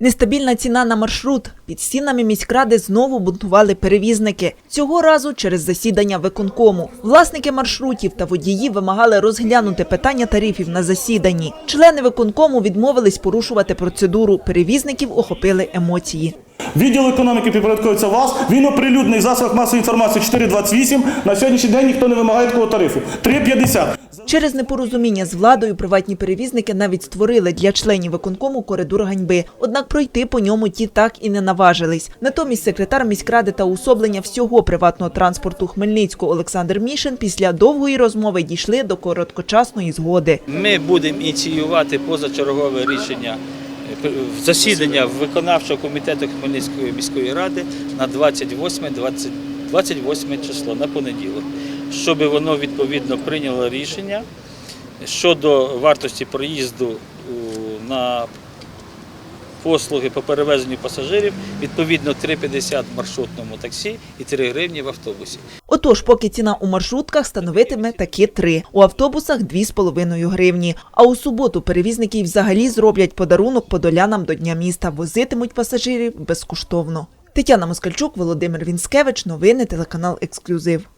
Нестабільна ціна на маршрут. Під стінами міськради знову бунтували перевізники. Цього разу через засідання виконкому. Власники маршрутів та водії вимагали розглянути питання тарифів на засіданні. Члени виконкому відмовились порушувати процедуру. Перевізників охопили емоції. Відділ економіки підпорядковується вас. Він оприлюднений в засобах масової інформації 4.28. На сьогоднішній день ніхто не вимагає такого тарифу. 3.50. Через непорозуміння з владою приватні перевізники навіть створили для членів виконкому коридор ганьби. Однак пройти по ньому ті так і не наважились. Натомість секретар міськради та уособлення всього приватного транспорту Хмельницького Олександр Мішин після довгої розмови дійшли до короткочасної згоди. Ми будемо ініціювати позачергове рішення засідання виконавчого комітету Хмельницької міської ради на 28, 20, 28 число на понеділок, щоб воно відповідно прийняло рішення щодо вартості проїзду на послуги по перевезенню пасажирів, відповідно 3,50 в маршрутному таксі і 3 гривні в автобусі. Отож, поки ціна у маршрутках становитиме таки три, у автобусах дві з половиною гривні. А у суботу перевізники взагалі зроблять подарунок подолянам до Дня міста, возитимуть пасажирів безкоштовно. Тетяна Москальчук, Володимир Вінськевич, новини телеканал Ексклюзив.